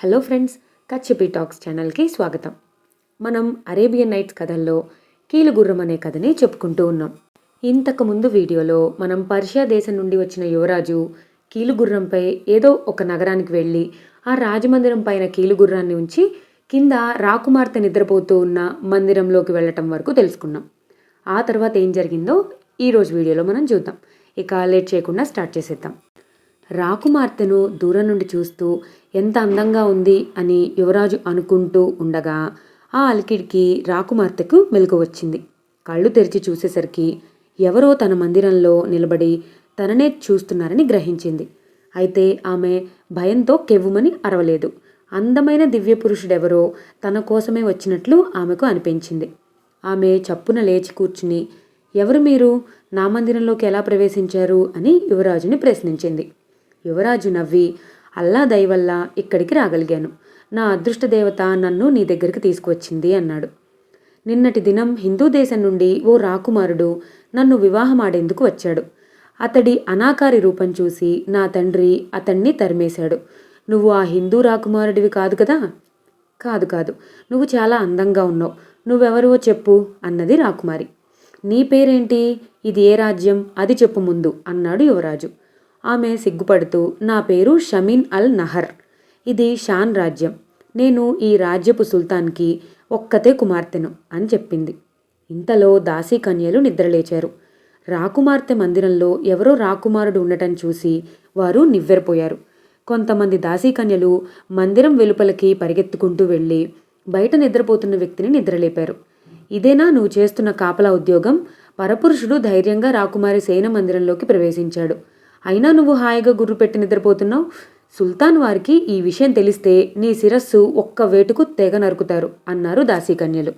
Hello friends కచ్చిపి talks ఛానల్కి స్వాగతం. మనం అరేబియన్ నైట్స్ కథల్లో కీలుగుర్రం అనే కథని చెప్పుకుంటూ ఉన్నాం. ఇంతకు ముందు వీడియోలో మనం పర్షియా దేశం నుండి వచ్చిన యువరాజు కీలుగుర్రంపై ఏదో ఒక నగరానికి వెళ్ళి ఆ రాజమందిరం పైన కీలుగుర్రాన్ని ఉంచి కింద రాకుమార్తె నిద్రపోతూ ఉన్న మందిరంలోకి వెళ్ళటం వరకు తెలుసుకున్నాం. ఆ తర్వాత ఏం జరిగిందో ఈరోజు వీడియోలో మనం చూద్దాం. ఇక లేట్ చేయకుండా స్టార్ట్ చేసేద్దాం. రాకుమార్తెను దూరం నుండి చూస్తూ ఎంత అందంగా ఉంది అని యువరాజు అనుకుంటూ ఉండగా ఆ అలికిడికి రాకుమార్తెకు మెలకు వచ్చింది. కళ్ళు తెరిచి చూసేసరికి ఎవరో తన మందిరంలో నిలబడి తననే చూస్తున్నారని గ్రహించింది. అయితే ఆమె భయంతో కెవ్వుమని అరవలేదు. అందమైన దివ్య పురుషుడెవరో తన కోసమే వచ్చినట్లు ఆమెకు అనిపించింది. ఆమె చప్పున లేచి కూర్చుని ఎవరు మీరు? నా మందిరంలోకి ఎలా ప్రవేశించారు? అని యువరాజుని ప్రశ్నించింది. యువరాజు నవ్వి అల్లా దయవల్ల ఇక్కడికి రాగలిగాను. నా అదృష్ట దేవత నన్ను నీ దగ్గరికి తీసుకువచ్చింది అన్నాడు. నిన్నటి దినం హిందూ దేశం నుండి ఓ రాకుమారుడు నన్ను వివాహమాడేందుకు వచ్చాడు. అతడి అనాకారి రూపం చూసి నా తండ్రి అతన్ని తరిమేశాడు. నువ్వు ఆ హిందూ రాకుమారుడివి కాదు కదా? కాదు కాదు. నువ్వు చాలా అందంగా ఉన్నావు. నువ్వెవరో చెప్పు అన్నది రాకుమారి. నీ పేరేంటి? ఇది ఏ రాజ్యం? అది చెప్పు ముందు అన్నాడు యువరాజు. ఆమె సిగ్గుపడుతూ నా పేరు షమీన్ అల్ నహర్. ఇది షాన్ రాజ్యం. నేను ఈ రాజ్యపు సుల్తాన్కి ఒక్కతే కుమార్తెను అని చెప్పింది. ఇంతలో దాసీ కన్యలు నిద్రలేచారు. రాకుమార్తె మందిరంలో ఎవరో రాకుమారుడు ఉండటం చూసి వారు నివ్వెరపోయారు. కొంతమంది దాసీ కన్యలు మందిరం వెలుపలకి పరిగెత్తుకుంటూ వెళ్ళి బయట నిద్రపోతున్న వ్యక్తిని నిద్రలేపారు. ఇదేనా నువ్వు చేస్తున్న కాపలా ఉద్యోగం? పరపురుషుడు ధైర్యంగా రాకుమారి సేన మందిరంలోకి ప్రవేశించాడు. అయినా నువ్వు హాయిగా గుర్రు పెట్టి నిద్రపోతున్నావు? సుల్తాన్ వారికి ఈ విషయం తెలిస్తే నీ శిరస్సు ఒక్క వేటుకు తెగ నరుకుతారు అన్నారు దాసీకన్యలు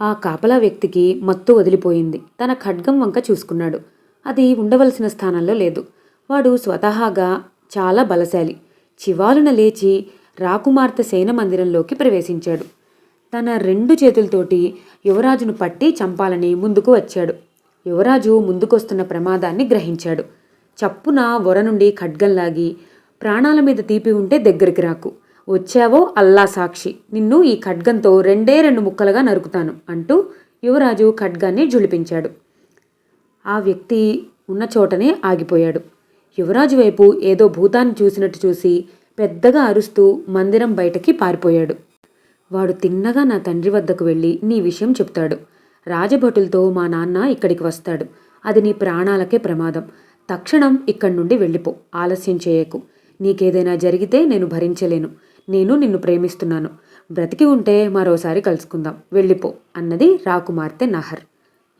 ఆ కాపలా వ్యక్తికి మత్తు వదిలిపోయింది. తన ఖడ్గం వంక చూసుకున్నాడు. అది ఉండవలసిన స్థానంలో లేదు. వాడు స్వతహాగా చాలా బలశాలి. చివాలున లేచి రాకుమార్తె సేన మందిరంలోకి ప్రవేశించాడు. తన రెండు చేతులతోటి యువరాజును పట్టి చంపాలని ముందుకు వచ్చాడు. యువరాజు ముందుకొస్తున్న ప్రమాదాన్ని గ్రహించాడు. చప్పున వొర నుండి ఖడ్గం లాగి ప్రాణాల మీద తీపి ఉంటే దగ్గరికి రాకు. వచ్చావో అల్లా సాక్షి. నిన్ను ఈ ఖడ్గంతో రెండే రెండు ముక్కలుగా నరుకుతాను అంటూ యువరాజు ఖడ్గాన్ని జుళిపించాడు ఆ వ్యక్తి ఉన్న చోటనే ఆగిపోయాడు. యువరాజు వైపు ఏదో భూతాన్ని చూసినట్టు చూసి పెద్దగా అరుస్తూ మందిరం బయటకి పారిపోయాడు. వాడు తిన్నగా నా తండ్రి వద్దకు వెళ్ళి నీ విషయం చెప్తాడు. రాజభటులతో మా నాన్న ఇక్కడికి వస్తాడు. అది నీ ప్రాణాలకే ప్రమాదం. తక్షణం ఇక్కడి నుండి వెళ్ళిపో. ఆలస్యం చేయకు. నీకేదైనా జరిగితే నేను భరించలేను. నేను నిన్ను ప్రేమిస్తున్నాను. బ్రతికి ఉంటే మరోసారి కలుసుకుందాం. వెళ్ళిపో అన్నది రాకుమార్తె నహర్.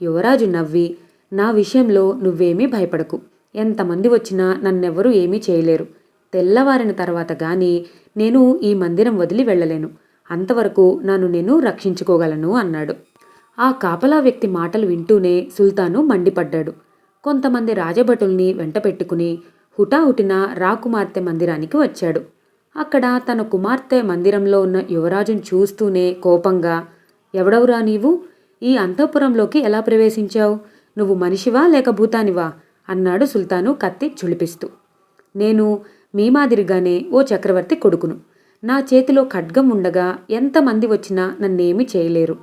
యువరాజు నవ్వి నా విషయంలో నువ్వేమీ భయపడకు. ఎంతమంది వచ్చినా నన్నెవ్వరూ ఏమీ చేయలేరు. తెల్లవారిన తర్వాత గాని నేను ఈ మందిరం వదిలి వెళ్ళలేను. అంతవరకు నన్ను నేను రక్షించుకోగలను అన్నాడు. ఆ కాపలా వ్యక్తి మాటలు వింటూనే సుల్తాను మండిపడ్డాడు. కొంతమంది రాజభటుల్ని వెంట పెట్టుకుని హుటాహుటిన రాకుమార్తె మందిరానికి వచ్చాడు. అక్కడ తన కుమార్తె మందిరంలో ఉన్న యువరాజును చూస్తూనే కోపంగా ఎవడవురా నీవు? ఈ అంతఃపురంలోకి ఎలా ప్రవేశించావు? నువ్వు మనిషివా లేక భూతానివా? అన్నాడు సుల్తాను కత్తి చులిపిస్తూ. నేను మీ మాదిరిగానే ఓ చక్రవర్తి కొడుకును. నా చేతిలో ఖడ్గం ఉండగా ఎంతమంది వచ్చినా నన్నేమీ చేయలేరు.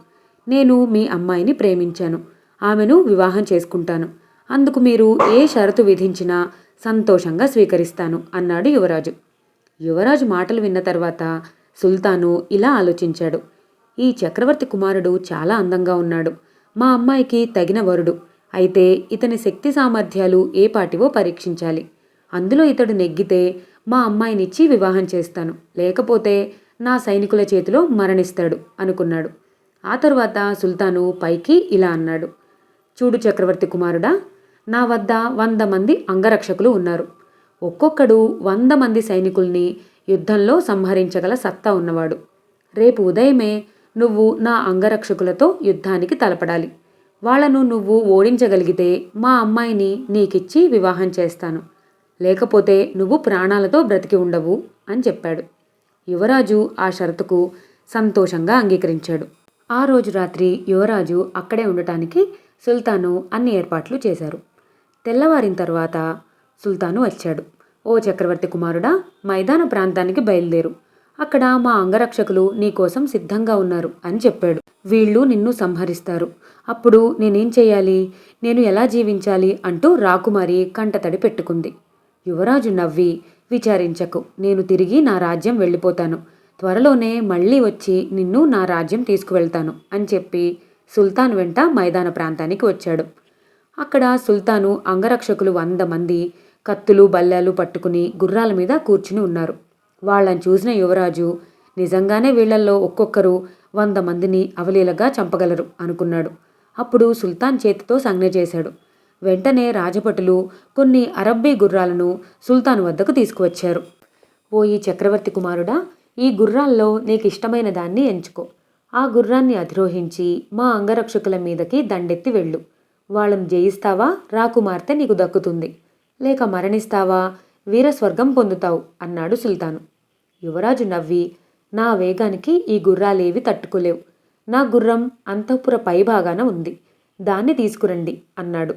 నేను మీ అమ్మాయిని ప్రేమించాను. ఆమెను వివాహం చేసుకుంటాను. అందుకు మీరు ఏ షరతు విధించినా సంతోషంగా స్వీకరిస్తాను అన్నాడు యువరాజు. యువరాజు మాటలు విన్న తర్వాత సుల్తాను ఇలా ఆలోచించాడు. ఈ చక్రవర్తి కుమారుడు చాలా అందంగా ఉన్నాడు. మా అమ్మాయికి తగిన వరుడు. అయితే ఇతని శక్తి సామర్థ్యాలు ఏ పాటివో పరీక్షించాలి. అందులో ఇతడు నెగ్గితే మా అమ్మాయినిచ్చి వివాహం చేస్తాను. లేకపోతే నా సైనికుల చేతిలో మరణిస్తాడు అనుకున్నాడు. ఆ తరువాత సుల్తాను పైకి ఇలా అన్నాడు. చూడు చక్రవర్తి కుమారుడా నా వద్ద వంద మంది అంగరక్షకులు ఉన్నారు. ఒక్కొక్కడు వంద మంది సైనికుల్ని యుద్ధంలో సంహరించగల సత్తా ఉన్నవాడు. రేపు ఉదయమే నువ్వు నా అంగరక్షకులతో యుద్ధానికి తలపడాలి. వాళ్ళను నువ్వు ఓడించగలిగితే మా అమ్మాయిని నీకిచ్చి వివాహం చేస్తాను. లేకపోతే నువ్వు ప్రాణాలతో బ్రతికి ఉండవు అని చెప్పాడు. యువరాజు ఆ షరతుకు సంతోషంగా అంగీకరించాడు. ఆ రోజు రాత్రి యువరాజు అక్కడే ఉండటానికి సుల్తాను అన్ని ఏర్పాట్లు చేశారు. తెల్లవారిన తర్వాత సుల్తాను వచ్చాడు. ఓ చక్రవర్తి కుమారుడా మైదాన ప్రాంతానికి బయలుదేరు. అక్కడ మా అంగరక్షకులు నీకోసం సిద్ధంగా ఉన్నారు అని చెప్పాడు. వీళ్ళు నిన్ను సంహరిస్తారు. అప్పుడు నేనేం చేయాలి? నేను ఎలా జీవించాలి? అంటూ రాకుమారి కంటతడి పెట్టుకుంది. యువరాజు నవ్వి విచారించకు. నేను తిరిగి నా రాజ్యం వెళ్ళిపోతాను. త్వరలోనే మళ్ళీ వచ్చి నిన్ను నా రాజ్యం తీసుకువెళ్తాను అని చెప్పి సుల్తాన్ వెంట మైదాన ప్రాంతానికి వచ్చాడు. అక్కడ సుల్తాను అంగరక్షకులు వంద మంది కత్తులు బల్లెలు పట్టుకుని గుర్రాల మీద కూర్చుని ఉన్నారు. వాళ్ళని చూసిన యువరాజు నిజంగానే వీళ్ళల్లో ఒక్కొక్కరు వంద మందిని అవలీలగా చంపగలరు అనుకున్నాడు. అప్పుడు సుల్తాన్ చేతితో సంజ్ఞ చేశాడు. వెంటనే రాజభటులు కొన్ని అరబ్బీ గుర్రాలను సుల్తాన్ వద్దకు తీసుకువచ్చారు. ఓ ఈ చక్రవర్తి కుమారుడా ఈ గుర్రాల్లో నీకు ఇష్టమైన దాన్ని ఎంచుకో. ఆ గుర్రాన్ని అధిరోహించి మా అంగరక్షకుల మీదకి దండెత్తి వెళ్ళు. వాళ్ళని జయిస్తావా? రాకుమార్తె నీకు దక్కుతుంది. లేక మరణిస్తావా? వీరస్వర్గం పొందుతావు అన్నాడు సుల్తాను. యువరాజు నవ్వి నా వేగానికి ఈ గుర్రాలేవి తట్టుకోలేవు. నా గుర్రం అంతఃపుర పైభాగాన ఉంది. దాన్ని తీసుకురండి అన్నాడు.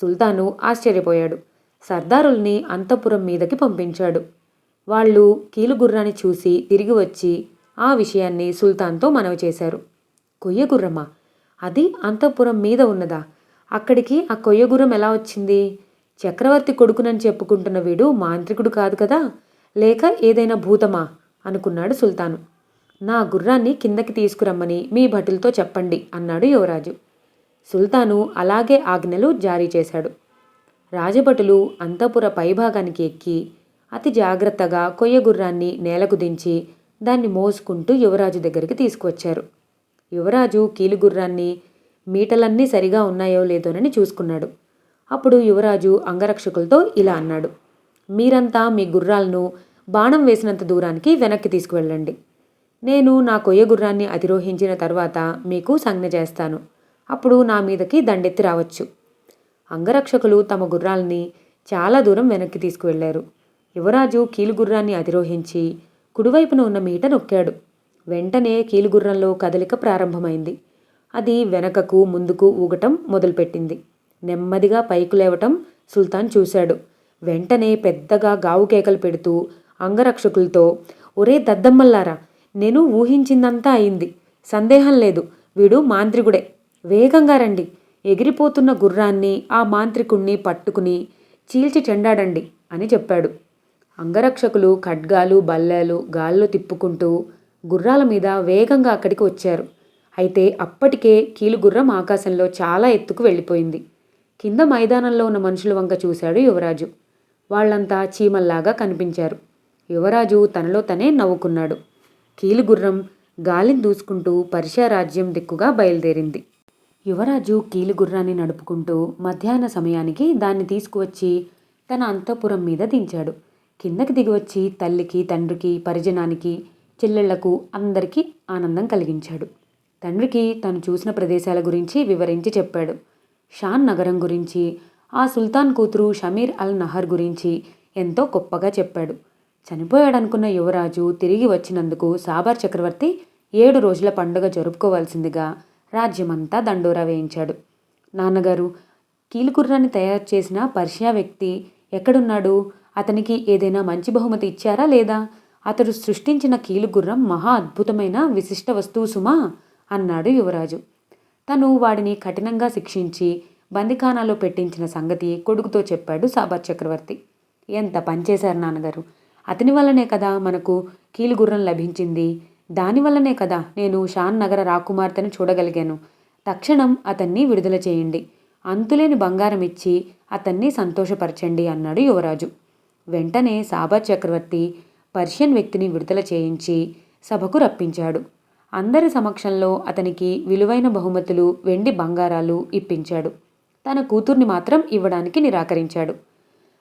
సుల్తాను ఆశ్చర్యపోయాడు. సర్దారుల్ని అంతఃపురం మీదకి పంపించాడు. వాళ్ళు కీలుగుర్రాన్ని చూసి తిరిగి వచ్చి ఆ విషయాన్ని సుల్తాన్తో మనవి చేశారు. కొయ్యగుర్రమా అది అంతఃపురం మీద ఉన్నదా? అక్కడికి ఆ కొయ్యగుర్రం ఎలా వచ్చింది? చక్రవర్తి కొడుకునని చెప్పుకుంటున్న వీడు మాంత్రికుడు కాదు కదా? లేక ఏదైనా భూతమా? అనుకున్నాడు సుల్తాను. నా గుర్రాన్ని కిందకి తీసుకురమ్మని మీ భటులతో చెప్పండి అన్నాడు యువరాజు. సుల్తాను అలాగే ఆజ్ఞలు జారీ చేశాడు. రాజభటులు అంతఃపుర పైభాగానికి ఎక్కి అతి జాగ్రత్తగా కొయ్య గుర్రాన్ని నేలకు దించి దాన్ని మోసుకుంటూ యువరాజు దగ్గరికి తీసుకువచ్చారు. యువరాజు కీలుగుర్రాన్ని మీటలన్నీ సరిగా ఉన్నాయో లేదోనని చూసుకున్నాడు. అప్పుడు యువరాజు అంగరక్షకులతో ఇలా అన్నాడు. మీరంతా మీ గుర్రాలను బాణం వేసినంత దూరానికి వెనక్కి తీసుకువెళ్ళండి. నేను నా కొయ్య గుర్రాన్ని అధిరోహించిన తర్వాత మీకు సంజ్ఞ చేస్తాను. అప్పుడు నా మీదకి దండెత్తి రావచ్చు. అంగరక్షకులు తమ గుర్రాల్ని చాలా దూరం వెనక్కి తీసుకువెళ్ళారు యువరాజు కీలుగుర్రాన్ని అధిరోహించి కుడివైపున ఉన్న మీట నొక్కాడు. వెంటనే కీలుగుర్రంలో కదలిక ప్రారంభమైంది. అది వెనకకు ముందుకు ఊగటం మొదలుపెట్టింది. నెమ్మదిగా పైకి లేవటం సుల్తాన్ చూశాడు. వెంటనే పెద్దగా గావు కేకలు పెడుతూ అంగరక్షకులతో ఒరే దద్దమ్మల్లారా నేను ఊహించిందంతా అయింది. సందేహం లేదు. వీడు మాంత్రికుడే. వేగంగా రండి. ఎగిరిపోతున్న గుర్రాన్ని ఆ మాంత్రికుణ్ణి పట్టుకుని చీల్చి చెండాడండి అని చెప్పాడు. అంగరక్షకులు ఖడ్గాలు బల్లెలు గాల్లో తిప్పుకుంటూ గుర్రాల మీద వేగంగా అక్కడికి వచ్చారు. అయితే అప్పటికే కీలుగుర్రం ఆకాశంలో చాలా ఎత్తుకు వెళ్ళిపోయింది. కింద మైదానంలో ఉన్న మనుషుల వంక చూశాడు యువరాజు. వాళ్ళంతా చీమల్లాగా కనిపించారు. యువరాజు తనలో తనే నవ్వుకున్నాడు. కీలుగుర్రం గాలిని దూసుకుంటూ పర్షియా రాజ్యం దిక్కుగా బయలుదేరింది. యువరాజు కీలుగుర్రాన్ని నడుపుకుంటూ మధ్యాహ్న సమయానికి దాన్ని తీసుకువచ్చి తన అంతఃపురం మీద దించాడు. కిందకి దిగివచ్చి తల్లికి తండ్రికి పరిజనానికి చెల్లెళ్ళకు అందరికీ ఆనందం కలిగించాడు. తండ్రికి తను చూసిన ప్రదేశాల గురించి వివరించి చెప్పాడు. షాన్ నగరం గురించి ఆ సుల్తాన్ కూతురు షమీర్ అల్ నహర్ గురించి ఎంతో గొప్పగా చెప్పాడు. చనిపోయాడనుకున్న యువరాజు తిరిగి వచ్చినందుకు సాబార్ చక్రవర్తి ఏడు రోజుల పండుగ జరుపుకోవాల్సిందిగా రాజ్యమంతా దండోరా వేయించాడు. నాన్నగారు కీలుకుర్రాన్ని తయారు చేసిన పర్షియా వ్యక్తి ఎక్కడున్నాడు? అతనికి ఏదైనా మంచి బహుమతి ఇచ్చారా లేదా? అతడు సృష్టించిన కీలుగుర్రం మహా అద్భుతమైన విశిష్ట వస్తువు సుమా! అన్నాడు యువరాజు. తను వాడిని కఠినంగా శిక్షించి బందిఖానాలో పెట్టించిన సంగతి కొడుకుతో చెప్పాడు సాబర్ చక్రవర్తి. ఎంత పనిచేశారు నాన్నగారు? అతని వల్లనే కదా మనకు కీలుగుర్రం లభించింది. దానివల్లనే కదా నేను షాన్ నగర రాకుమార్తెను చూడగలిగాను. తక్షణం అతన్ని విడుదల చేయండి. అంతులేని బంగారం ఇచ్చి అతన్ని సంతోషపరచండి అన్నాడు యువరాజు. వెంటనే సాబర్ చక్రవర్తి పర్షియన్ వ్యక్తిని విడుదల చేయించి సభకు రప్పించాడు. అందరి సమక్షంలో అతనికి విలువైన బహుమతులు వెండి బంగారాలు ఇప్పించాడు. తన కూతుర్ని మాత్రం ఇవ్వడానికి నిరాకరించాడు.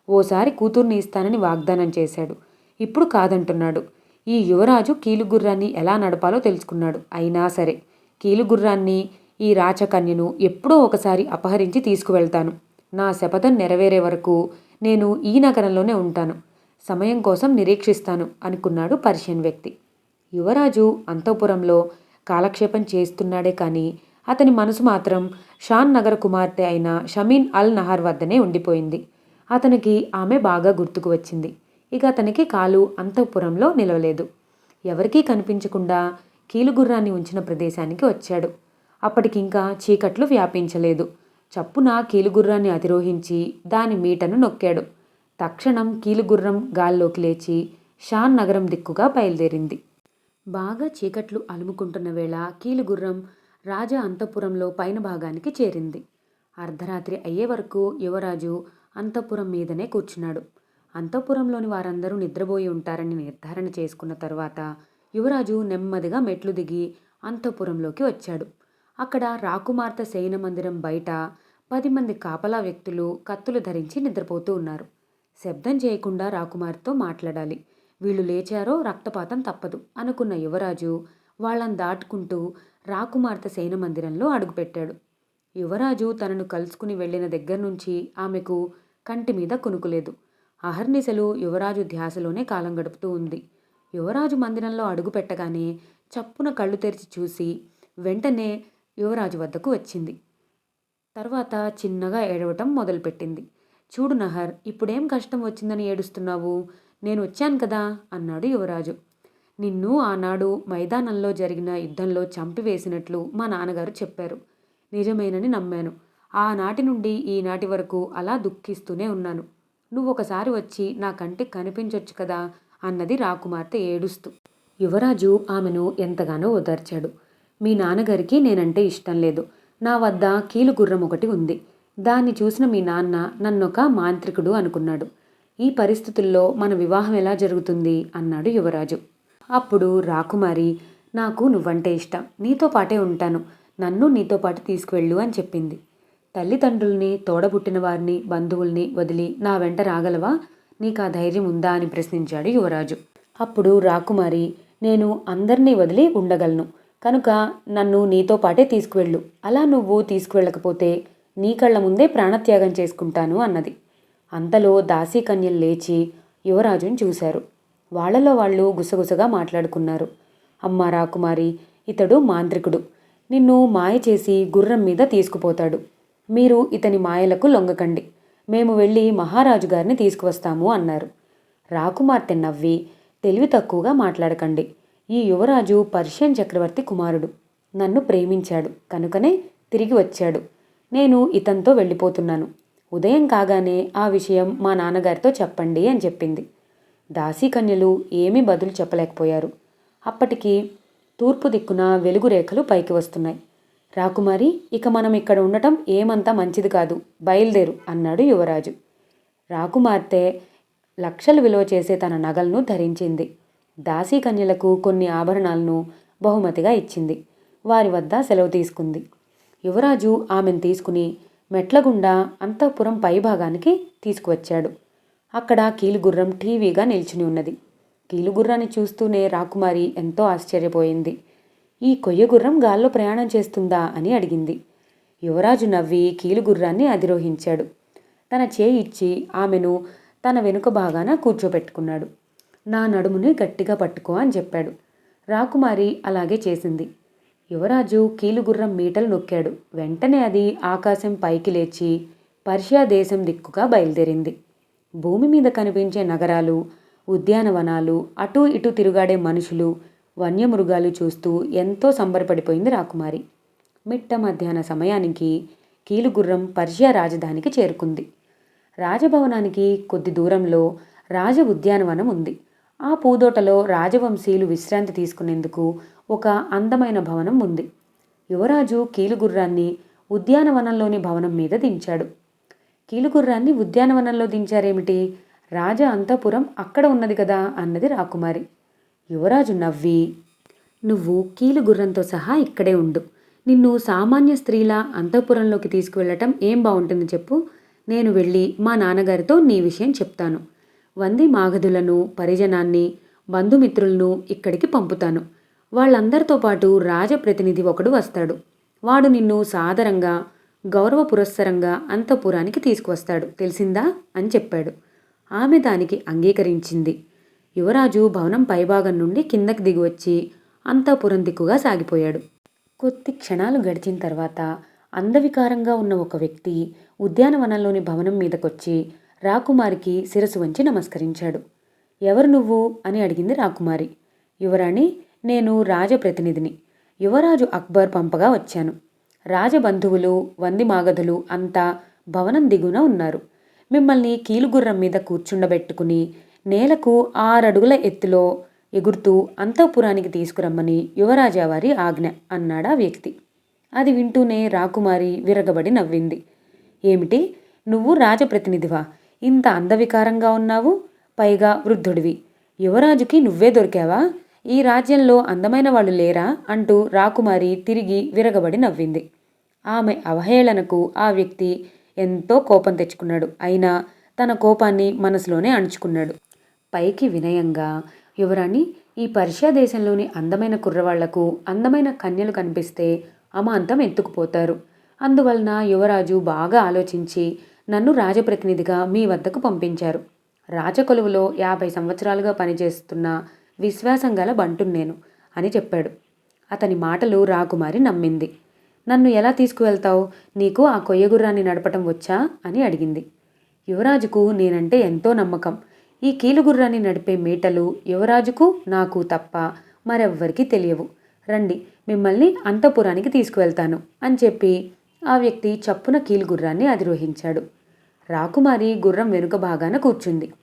ఓసారి కూతుర్ని ఇస్తానని వాగ్దానం చేశాడు. ఇప్పుడు కాదంటున్నాడు. ఈ యువరాజు కీలుగుర్రాన్ని ఎలా నడపాలో తెలుసుకున్నాడు. అయినా సరే కీలుగుర్రాన్ని ఈ రాచకన్యను ఎప్పుడో ఒకసారి అపహరించి తీసుకువెళ్తాను. నా శపథం నెరవేరే వరకు నేను ఈ నగరంలోనే ఉంటాను. సమయం కోసం నిరీక్షిస్తాను అనుకున్నాడు పర్షియన్ వ్యక్తి. యువరాజు అంతఃపురంలో కాలక్షేపం చేస్తున్నాడే కానీ అతని మనసు మాత్రం షాన్ నగర కుమార్తె అయిన షమీన్ అల్ నహర్ వద్దనే ఉండిపోయింది. అతనికి ఆమె బాగా గుర్తుకు వచ్చింది. ఇక అతనికి కాలు అంతఃపురంలో నిలవలేదు. ఎవరికీ కనిపించకుండా కీలుగుర్రాన్ని ఉంచిన ప్రదేశానికి వచ్చాడు. అప్పటికింకా చీకట్లు వ్యాపించలేదు. చప్పున కీలుగుర్రాన్ని అధిరోహించి దాని మీటను నొక్కాడు. తక్షణం కీలుగుర్రం గాల్లోకి లేచి షాన్ నగరం దిక్కుగా బయలుదేరింది. బాగా చీకట్లు అలుముకుంటున్న వేళ కీలుగుర్రం రాజా అంతఃపురంలో పైన భాగానికి చేరింది. అర్ధరాత్రి అయ్యే వరకు యువరాజు అంతఃపురం మీదనే కూర్చున్నాడు. అంతఃపురంలోని వారందరూ నిద్రపోయి ఉంటారని నిర్ధారణ చేసుకున్న తరువాత యువరాజు నెమ్మదిగా మెట్లు దిగి అంతఃపురంలోకి వచ్చాడు. అక్కడ రాకుమార్తె శయన మందిరం బయట పది మంది కాపలా వ్యక్తులు కత్తులు ధరించి నిద్రపోతూ ఉన్నారు. శబ్దం చేయకుండా రాకుమార్తో మాట్లాడాలి. వీళ్ళు లేచారో రక్తపాతం తప్పదు అనుకున్న యువరాజు వాళ్ళని దాటుకుంటూ రాకుమార్తె శయన మందిరంలో అడుగుపెట్టాడు. యువరాజు తనను కలుసుకుని వెళ్ళిన దగ్గర నుంచి ఆమెకు కంటి మీద కునుకులేదు. అహర్నిశలు యువరాజు ధ్యాసలోనే కాలం గడుపుతూ ఉంది. యువరాజు మందిరంలో అడుగు పెట్టగానే చప్పున కళ్ళు తెరిచి చూసి వెంటనే యువరాజు వద్దకు వచ్చింది. తర్వాత చిన్నగా ఏడవటం మొదలుపెట్టింది. చూడు నహర్ ఇప్పుడేం కష్టం వచ్చిందని ఏడుస్తున్నావు? నేను వచ్చాను కదా అన్నాడు యువరాజు. నిన్ను ఆనాడు మైదానంలో జరిగిన యుద్ధంలో చంపివేసినట్లు మా నాన్నగారు చెప్పారు. నిజమేనని నమ్మాను. ఆనాటి నుండి ఈనాటి వరకు అలా దుఃఖిస్తూనే ఉన్నాను. నువ్వు ఒకసారి వచ్చి నా కంటికి కనిపించొచ్చు కదా అన్నది రాకుమార్తె ఏడుస్తూ. యువరాజు ఆమెను ఎంతగానో ఓదార్చాడు. మీ నాన్నగారికి నేనంటే ఇష్టం లేదు. నా వద్ద కీలు గుర్రం ఒకటి ఉంది. దాన్ని చూసిన మీ నాన్న నన్నొక మాంత్రికుడు అనుకున్నాడు. ఈ పరిస్థితుల్లో మన వివాహం ఎలా జరుగుతుంది? అన్నాడు యువరాజు. అప్పుడు రాకుమారి నాకు నువ్వంటే ఇష్టం. నీతో పాటే ఉంటాను. నన్ను నీతో పాటు తీసుకువెళ్ళు అని చెప్పింది. తల్లిదండ్రుల్ని తోడబుట్టిన వారిని బంధువుల్ని వదిలి నా వెంట రాగలవా? నీకు ఆ ధైర్యం ఉందా? అని ప్రశ్నించాడు యువరాజు. అప్పుడు రాకుమారి నేను అందరినీ వదిలి ఉండగలను. కనుక నన్ను నీతో పాటే తీసుకువెళ్ళు. అలా నువ్వు తీసుకువెళ్ళకపోతే నీ కళ్ళ ముందే ప్రాణత్యాగం చేసుకుంటాను అన్నది. అంతలో దాసీ కన్యలు లేచి యువరాజుని చూశారు. వాళ్ళలో వాళ్ళు గుసగుసగా మాట్లాడుకున్నారు. అమ్మ రాకుమారి ఇతడు మాంత్రికుడు. నిన్ను మాయ చేసి గుర్రం మీద తీసుకుపోతాడు. మీరు ఇతని మాయలకు లొంగకండి. మేము వెళ్ళి మహారాజు గారిని తీసుకువస్తాము అన్నారు. రాకుమార్తె నవ్వి తెలివి తక్కువగా మాట్లాడకండి. ఈ యువరాజు పర్షియన్ చక్రవర్తి కుమారుడు. నన్ను ప్రేమించాడు. కనుకనే తిరిగి వచ్చాడు. నేను ఇతనితో వెళ్ళిపోతున్నాను. ఉదయం కాగానే ఆ విషయం మా నాన్నగారితో చెప్పండి అని చెప్పింది. దాసీకన్యలు ఏమీ బదులు చెప్పలేకపోయారు. అప్పటికి తూర్పు దిక్కున వెలుగు రేఖలు పైకి వస్తున్నాయి. రాకుమారి ఇక మనం ఇక్కడ ఉండటం ఏమంతా మంచిది కాదు బయలుదేరు అన్నాడు యువరాజు. రాకుమార్తె లక్షలు విలువ చేసే తన నగలను ధరించింది. దాసీ కన్యలకు కొన్ని ఆభరణాలను బహుమతిగా ఇచ్చింది. వారి వద్ద సెలవు తీసుకుంది. యువరాజు ఆమెను తీసుకుని మెట్లగుండా అంతఃపురం పైభాగానికి తీసుకువచ్చాడు. అక్కడ కీలుగుర్రం టీవీగా నిల్చుని ఉన్నది. కీలుగుర్రాన్ని చూస్తూనే రాకుమారి ఎంతో ఆశ్చర్యపోయింది. ఈ కొయ్యగుర్రం గాల్లో ప్రయాణం చేస్తుందా అని అడిగింది. యువరాజు నవ్వి కీలుగుర్రాన్ని అధిరోహించాడు. తన చేయి ఇచ్చి ఆమెను తన వెనుక భాగాన కూర్చోబెట్టుకున్నాడు నా నడుముని గట్టిగా పట్టుకో అని చెప్పాడు. రాకుమారి అలాగే చేసింది. యువరాజు కీలుగుర్రం మీటలు నొక్కాడు. వెంటనే అది ఆకాశం పైకి లేచి పర్షియా దేశం దిక్కుగా బయలుదేరింది. భూమి మీద కనిపించే నగరాలు ఉద్యానవనాలు అటూ ఇటూ తిరుగాడే మనుషులు వన్యమృగాలు చూస్తూ ఎంతో సంబరపడిపోయింది రాకుమారి. మిట్ట మధ్యాహ్న సమయానికి కీలుగుర్రం పర్షియా రాజధానికి చేరుకుంది. రాజభవనానికి కొద్ది దూరంలో రాజ ఉద్యానవనం ఉంది. ఆ పూదోటలో రాజవంశీయులు విశ్రాంతి తీసుకునేందుకు ఒక అందమైన భవనం ఉంది. యువరాజు కీలుగుర్రాన్ని ఉద్యానవనంలోని భవనం మీద దించాడు. కీలుగుర్రాన్ని ఉద్యానవనంలో దించారేమిటి? రాజ అంతఃపురం అక్కడ ఉన్నది కదా అన్నది రాకుమారి. యువరాజు నవ్వి నువ్వు కీలుగుర్రంతో సహా ఇక్కడే ఉండు. నిన్ను సామాన్య స్త్రీల అంతఃపురంలోకి తీసుకువెళ్ళటం ఏం బాగుంటుంది చెప్పు. నేను వెళ్ళి మా నాన్నగారితో నీ విషయం చెప్తాను. వంది మాగధులను పరిజనాన్ని బంధుమిత్రులను ఇక్కడికి పంపుతాను. వాళ్ళందరితో పాటు రాజప్రతినిధి ఒకడు వస్తాడు. వాడు నిన్ను సాదరంగా గౌరవ పురస్సరంగా అంతఃపురానికి తీసుకువస్తాడు. తెలిసిందా? అని చెప్పాడు. ఆమె దానికి అంగీకరించింది. యువరాజు భవనం పైభాగం నుండి కిందకి దిగివచ్చి అంతఃపురం దిక్కుగా సాగిపోయాడు. కొద్ది క్షణాలు గడిచిన తర్వాత అందవికారంగా ఉన్న ఒక వ్యక్తి ఉద్యానవనంలోని భవనం మీదకొచ్చి రాకుమారికి శిరసు వంచి నమస్కరించాడు. ఎవరు నువ్వు? అని అడిగింది రాకుమారి. యువరాణి నేను రాజప్రతినిధిని. యువరాజు అక్బర్ పంపగా వచ్చాను. రాజబంధువులు వంది మాగధులు అంతా భవనం దిగున ఉన్నారు. మిమ్మల్ని కీలుగుర్రం మీద కూర్చుండబెట్టుకుని నేలకు ఆరడుగుల ఎత్తులో ఎగురుతూ అంతఃపురానికి తీసుకురమ్మని యువరాజావారి ఆజ్ఞ అన్నాడా వ్యక్తి. అది వింటూనే రాకుమారి విరగబడి నవ్వింది. ఏమిటి? నువ్వు రాజప్రతినిధివా? ఇంత అందవికారంగా ఉన్నావు? పైగా వృద్ధుడివి. యువరాజుకి నువ్వే దొరికావా? ఈ రాజ్యంలో అందమైన వాళ్ళు లేరా? అంటూ రాకుమారి తిరిగి విరగబడి నవ్వింది. ఆమె అవహేళనకు ఆ వ్యక్తి ఎంతో కోపం తెచ్చుకున్నాడు. అయినా తన కోపాన్ని మనసులోనే అణుచుకున్నాడు. పైకి వినయంగా యువరాణి ఈ పర్షియా దేశంలోని అందమైన కుర్రవాళ్ళకు అందమైన కన్యలు కనిపిస్తే అమాంతం ఎత్తుకుపోతారు. అందువలన యువరాజు బాగా ఆలోచించి నన్ను రాజప్రతినిధిగా మీ వద్దకు పంపించారు. రాజకొలువులో యాభై సంవత్సరాలుగా పనిచేస్తున్న విశ్వాసం గల బంటున్నేను అని చెప్పాడు. అతని మాటలు రాకుమారి నమ్మింది. నన్ను ఎలా తీసుకువెళ్తావు? నీకు ఆ కొయ్యగుర్రాన్ని నడపటం వచ్చా? అని అడిగింది. యువరాజుకు నేనంటే ఎంతో నమ్మకం. ఈ కీలుగుర్రాన్ని నడిపే మీటలు యువరాజుకు నాకు తప్ప మరెవ్వరికీ తెలియవు. రండి మిమ్మల్ని అంతఃపురానికి తీసుకువెళ్తాను అని చెప్పి ఆ వ్యక్తి చప్పున కీలుగుర్రాన్ని అధిరోహించాడు. రాకుమారి గుర్రం వెనుక భాగాన కూర్చుంది.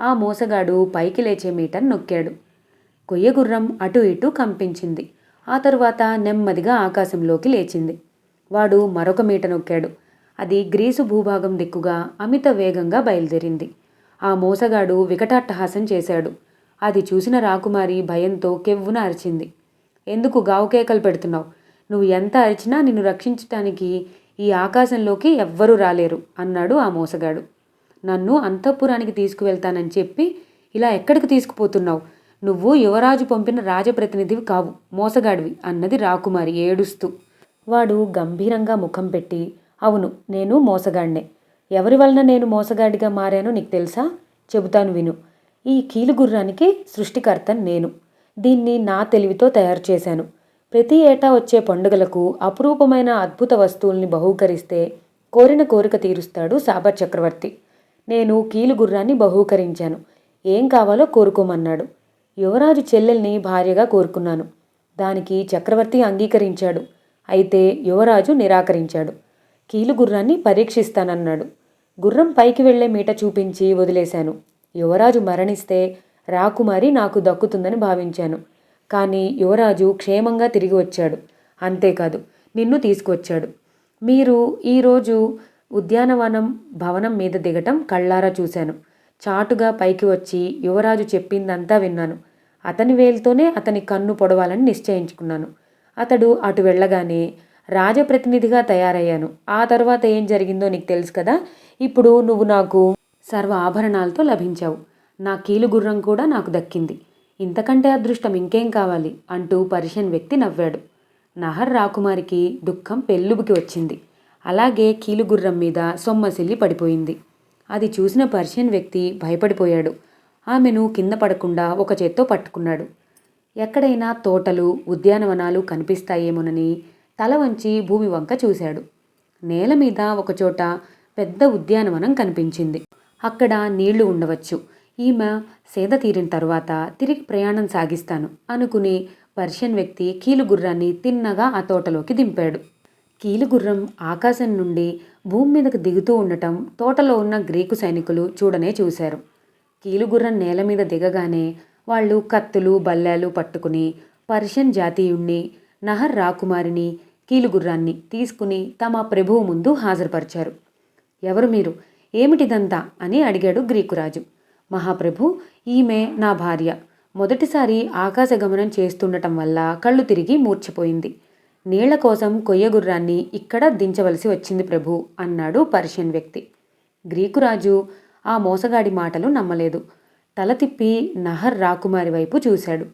ఆ మోసగాడు పైకి లేచే మీటర్ నొక్కాడు. కొయ్యగుర్రం అటు ఇటు కంపించింది. ఆ తరువాత నెమ్మదిగా ఆకాశంలోకి లేచింది. వాడు మరొక మీట నొక్కాడు. అది గ్రీసు భూభాగం దిక్కుగా అమిత వేగంగా బయలుదేరింది. ఆ మోసగాడు వికటాట్టహాసం చేశాడు. అది చూసిన రాకుమారి భయంతో కెవ్వున అరిచింది. ఎందుకు గావుకేకలు పెడుతున్నావు? నువ్వు ఎంత అరిచినా నిన్ను రక్షించటానికి ఈ ఆకాశంలోకి ఎవ్వరూ రాలేరు అన్నాడు ఆ మోసగాడు. నన్ను అంతఃపురానికి తీసుకువెళ్తానని చెప్పి ఇలా ఎక్కడికి తీసుకుపోతున్నావు? నువ్వు యువరాజు పంపిన రాజప్రతినిధివి కావు మోసగాడివి అన్నది రాకుమారి ఏడుస్తూ. వాడు గంభీరంగా ముఖం పెట్టి అవును నేను మోసగాడినే. ఎవరి వలన నేను మోసగాడిగా మారానో నీకు తెలుసా? చెబుతాను విను. ఈ కీలుగుర్రానికి సృష్టికర్త నేను. దీన్ని నా తెలివితో తయారు చేశాను. ప్రతి ఏటా వచ్చే పండుగలకు అపురూపమైన అద్భుత వస్తువుల్ని బహూకరిస్తే కోరిన కోరిక తీరుస్తాడు సాబర్ చక్రవర్తి. నేను కీలుగుర్రాన్ని బహూకరించాను. ఏం కావాలో కోరుకోమన్నాడు. యువరాజు చెల్లెల్ని భార్యగా కోరుకున్నాను. దానికి చక్రవర్తి అంగీకరించాడు. అయితే యువరాజు నిరాకరించాడు. కీలుగుర్రాన్ని పరీక్షిస్తానన్నాడు. గుర్రం పైకి వెళ్ళే మీట చూపించి వదిలేశాను. యువరాజు మరణిస్తే రాకుమారి నాకు దక్కుతుందని భావించాను. కానీ యువరాజు క్షేమంగా తిరిగి వచ్చాడు. అంతేకాదు నిన్ను తీసుకొచ్చాడు మీరు ఈరోజు ఉద్యానవనం భవనం మీద దిగటం కళ్ళారా చూశాను. చాటుగా పైకి వచ్చి యువరాజు చెప్పిందంతా విన్నాను. అతని వేలుతోనే అతని కన్ను పొడవాలని నిశ్చయించుకున్నాను. అతడు అటు వెళ్ళగానే రాజప్రతినిధిగా తయారయ్యాను. ఆ తర్వాత ఏం జరిగిందో నీకు తెలుసు కదా? ఇప్పుడు నువ్వు నాకు సర్వ ఆభరణాలతో లభించావు. నా కీలుగుర్రం కూడా నాకు దక్కింది. ఇంతకంటే అదృష్టం ఇంకేం కావాలి? అంటూ పర్షియన్ వ్యక్తి నవ్వాడు. నహర్ రాకుమారికి దుఃఖం పెళ్ళుబుకి వచ్చింది. అలాగే కీలుగుర్రం మీద సొమ్మసిల్లి పడిపోయింది. అది చూసిన పర్షియన్ వ్యక్తి భయపడిపోయాడు. ఆమెను కింద పడకుండా ఒక చేత్తో పట్టుకున్నాడు. ఎక్కడైనా తోటలు ఉద్యానవనాలు కనిపిస్తాయేమోనని తల వంచి భూమి వంక చూశాడు. నేల మీద ఒకచోట పెద్ద ఉద్యానవనం కనిపించింది. అక్కడ నీళ్ళు ఉండవచ్చు. ఈమె సేద తీరిన తరువాత తిరిగి ప్రయాణం సాగిస్తాను అనుకుని పర్షియన్ వ్యక్తి కీలుగుర్రాన్ని తిన్నగా ఆ తోటలోకి దింపాడు. కీలుగుర్రం ఆకాశం నుండి భూమి మీదకు దిగుతూ ఉండటం తోటలో ఉన్న గ్రీకు సైనికులు చూడనే చూశారు. కీలుగుర్రం నేల మీద దిగగానే వాళ్ళు కత్తులు బల్లాలు పట్టుకుని పర్షియన్ జాతీయుణ్ణి నహర్ రాకుమారిని కీలుగుర్రాన్ని తీసుకుని తమ ప్రభువు ముందు హాజరుపరిచారు. ఎవరు మీరు? ఏమిటిదంతా? అని అడిగాడు గ్రీకురాజు మహాప్రభు ఈమె నా భార్య. మొదటిసారి ఆకాశగమనం చేస్తుండటం వల్ల కళ్ళు తిరిగి మూర్చిపోయింది నీళ్ళ కోసం కొయ్యగుర్రాన్ని ఇక్కడ దించవలసి వచ్చింది ప్రభు అన్నాడు పర్షియన్ వ్యక్తి. గ్రీకురాజు ఆ మోసగాడి మాటలు నమ్మలేదు. తల తిప్పి నహర్ రాకుమారి వైపు చూశాడు.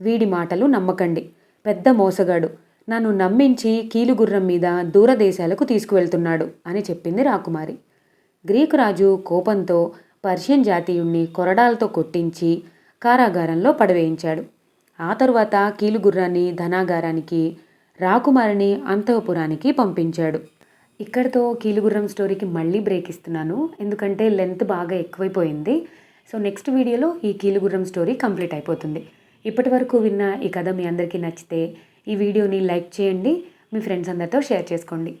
వీడి మాటలు నమ్మకండి. పెద్ద మోసగాడు. నన్ను నమ్మించి కీలుగుర్రం మీద దూరదేశాలకు తీసుకువెళ్తున్నాడు అని చెప్పింది రాకుమారి. గ్రీకు రాజు కోపంతో పర్షియన్ జాతీయుణ్ణి కొరడాలతో కొట్టించి కారాగారంలో పడవేయించాడు. ఆ తరువాత కీలుగుర్రాన్ని ధనాగారానికి రాకుమారిని అంతఃపురానికి పంపించాడు. ఇక్కడతో కీలుగుర్రం స్టోరీకి మళ్ళీ బ్రేక్ ఇస్తున్నాను. ఎందుకంటే లెంత్ బాగా ఎక్కువైపోయింది. సో నెక్స్ట్ వీడియోలో ఈ కీలుగుర్రం స్టోరీ కంప్లీట్ అయిపోతుంది. ఇప్పటి వరకు విన్న ఈ కథ మీ అందరికీ నచ్చితే ఈ వీడియోని లైక్ చేయండి మీ ఫ్రెండ్స్ అందరితో షేర్ చేసుకోండి.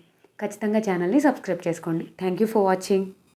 ఖచ్చితంగా ఛానల్ని సబ్స్క్రైబ్ చేసుకోండి. Thank you for watching.